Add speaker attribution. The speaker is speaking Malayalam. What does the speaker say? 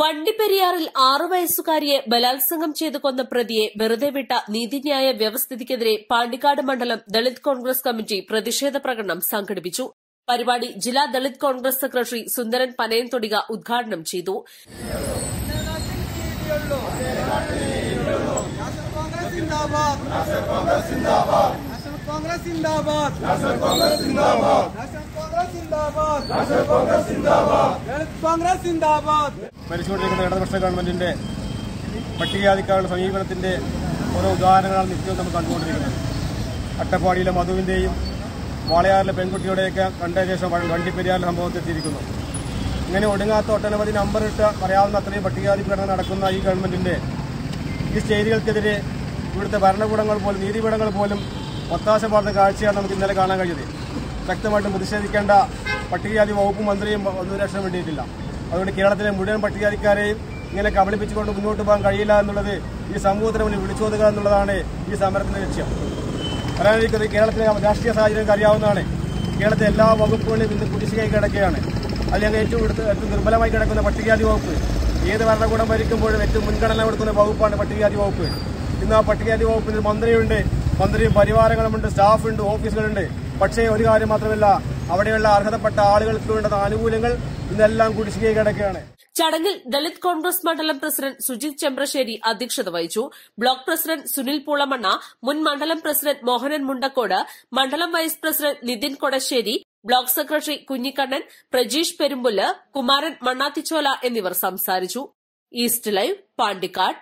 Speaker 1: വണ്ടിപ്പെരിയാറിൽ ആറു വയസ്സുകാരിയെ ബലാത്സംഗം ചെയ്തു കൊന്ന പ്രതിയെ വെറുതെ വിട്ട നീതിന്യായ വ്യവസ്ഥിതിക്കെതിരെ പാണ്ടിക്കാട് മണ്ഡലം ദളിത് കോൺഗ്രസ് കമ്മിറ്റി പ്രതിഷേധ പ്രകടനം സംഘടിപ്പിച്ചു. പരിപാടി ജില്ലാ ദളിത് കോൺഗ്രസ് സെക്രട്ടറി സുന്ദരൻ പനയൻതൊടിക ഉദ്ഘാടനം ചെയ്തു.
Speaker 2: കോൺഗ്രസ് കോൺഗ്രസ് കോൺഗ്രസ് ദളിത്
Speaker 3: ഭരിച്ചുകൊണ്ടിരിക്കുന്ന ഇടതുപക്ഷ ഗവൺമെന്റിന്റെ പട്ടികജാതിക്കാരുടെ സമീപനത്തിന്റെ ഓരോ ഉദാഹരണങ്ങളാണ് നിത്യവും നമ്മൾ കണ്ടുകൊണ്ടിരിക്കുന്നത്. അട്ടപ്പാടിയിലെ മധുവിന്റെയും വാളയാറിലെ പെൺകുട്ടിയുടെയൊക്കെ കണ്ട ശേഷം വണ്ടിപ്പെരിയാറിലെ സംഭവത്തിൽ എത്തിയിരിക്കുന്നു. ഇങ്ങനെ ഒടുങ്ങാത്ത ഒട്ടനവധി നമ്പറിട്ട് പറയാവുന്ന അത്രയും പട്ടികജാതി പീഡനം നടക്കുന്ന ഈ ഗവൺമെന്റിന്റെ ഈ ചെയ്തികൾക്കെതിരെ ഇവിടുത്തെ ഭരണകൂടങ്ങൾ പോലും നീതിപീഠങ്ങൾ പോലും ഒത്താശ പാർന്ന കാഴ്ചയാണ് നമുക്ക് ഇന്നലെ കാണാൻ കഴിഞ്ഞത്. ശക്തമായിട്ടും പ്രതിഷേധിക്കേണ്ട പട്ടികജാതി വകുപ്പ് മന്ത്രിയും ഒന്നും രക്ഷ വേണ്ടിയിട്ടില്ല. അതുകൊണ്ട് കേരളത്തിലെ മുഴുവൻ പട്ടികജാതിക്കാരെയും ഇങ്ങനെ കബളിപ്പിച്ചുകൊണ്ട് മുന്നോട്ട് പോകാൻ കഴിയില്ല എന്നുള്ളത് ഈ സമൂഹത്തിന് മുന്നിൽ വിളിച്ചോതുക എന്നുള്ളതാണ് ഈ സമരത്തിന്റെ ലക്ഷ്യം. പറയാനിരിക്കുന്നത് കേരളത്തിലെ രാഷ്ട്രീയ സാഹചര്യം അറിയാവുന്നതാണ്. കേരളത്തിലെ എല്ലാ വകുപ്പുകളിലും ഇന്ന് കുടിശ്ശികയായി കിടക്കുകയാണ്. അല്ലെങ്കിൽ ഏറ്റവും എടുത്ത് ഏറ്റവും ദുർബലമായി കിടക്കുന്ന പട്ടികജാതി വകുപ്പ്. ഏത് ഭരണകൂടം ഭരിക്കുമ്പോഴും ഏറ്റവും മുൻഗണന കൊടുക്കുന്ന വകുപ്പാണ് പട്ടികജാതി വകുപ്പ്. ഇന്ന് ആ പട്ടികജാതി വകുപ്പിന് മന്ത്രിയുണ്ട്. മന്ത്രിയും പരിവാരങ്ങളുമുണ്ട് സ്റ്റാഫുണ്ട് ഓഫീസുകളുണ്ട്. പക്ഷേ ഒരു കാര്യം മാത്രമല്ല അവിടെയുള്ള അർഹതപ്പെട്ട ആളുകൾക്ക് വേണ്ടുന്ന ആനുകൂല്യങ്ങൾ ഇന്നെല്ലാം കുടിശ്ശികയായി കിടക്കുകയാണ്.
Speaker 1: ചടങ്ങിൽ ദളിത് കോൺഗ്രസ് മണ്ഡലം പ്രസിഡന്റ് സുജിത് ചെമ്പ്രശ്ശേരി അധ്യക്ഷത വഹിച്ചു. ബ്ലോക്ക് പ്രസിഡന്റ് സുനിൽ പൂളമണ്ണ മുൻ മണ്ഡലം പ്രസിഡന്റ് മോഹനൻ മുണ്ടക്കോട് മണ്ഡലം vice president Nithin Kodassery block secretary Kunhikannan Prajeesh Perumpullu Kumaran Mannathichola എന്നിവർ സംസാരിച്ചു. East Live Pandikkad.